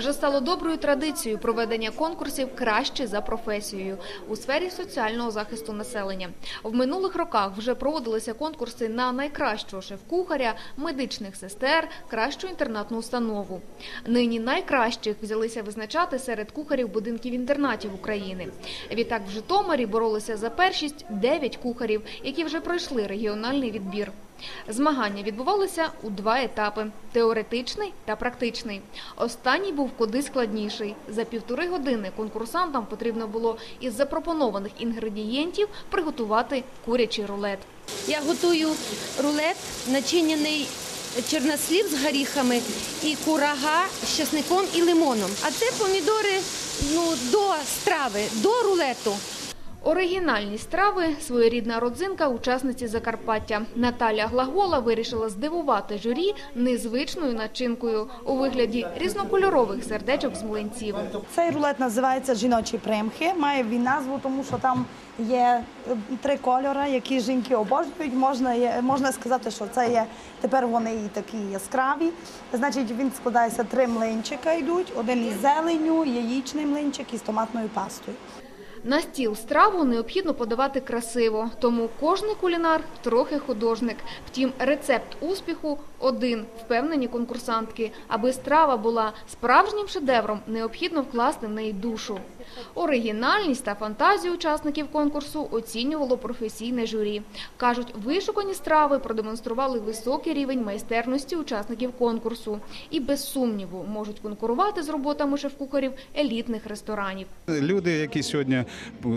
Вже стало доброю традицією проведення конкурсів краще за професією у сфері соціального захисту населення. В минулих роках вже проводилися конкурси на найкращого шеф-кухаря, медичних сестер, кращу інтернатну установу. Нині найкращих взялися визначати серед кухарів будинків інтернатів України. Відтак в Житомирі боролися за першість 9 кухарів, які вже пройшли регіональний відбір. Змагання відбувалися у два етапи – теоретичний та практичний. Останній був куди складніший. За півтори години конкурсантам потрібно було із запропонованих інгредієнтів приготувати курячий рулет. Я готую рулет, начинений чорнослів з горіхами і курага з чесником і лимоном. А це помідори ну, до страви, до рулету. Оригінальні страви – своєрідна родзинка учасниці Закарпаття. Наталя Глагола вирішила здивувати журі незвичною начинкою у вигляді різнокольорових сердечок з млинців. Цей рулет називається жіночі примхи. Має він назву, тому що там є е, три кольори, які жінки обожнюють. Можна, є- можна сказати, що це є тепер вони і такі яскраві. Значить, він складається три млинчика йдуть: один із зеленю, яєчний млинчик із томатною пастою. На стіл страву необхідно подавати красиво, тому кожний кулінар – трохи художник. Втім, рецепт успіху – один, впевнені конкурсантки. Аби страва була справжнім шедевром, необхідно вкласти в неї душу. Оригінальність та фантазію учасників конкурсу оцінювало професійне журі. Кажуть, вишукані страви продемонстрували високий рівень майстерності учасників конкурсу і без сумніву можуть конкурувати з роботами шеф-кухарів елітних ресторанів. Люди, які сьогодні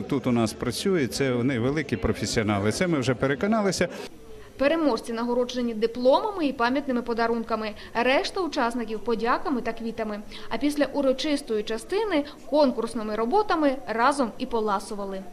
тут у нас працює. це вони великі професіонали. Це ми вже переконалися. Переможці нагороджені дипломами і пам'ятними подарунками, решта учасників подяками та квітами. А після урочистої частини конкурсними роботами разом і поласували.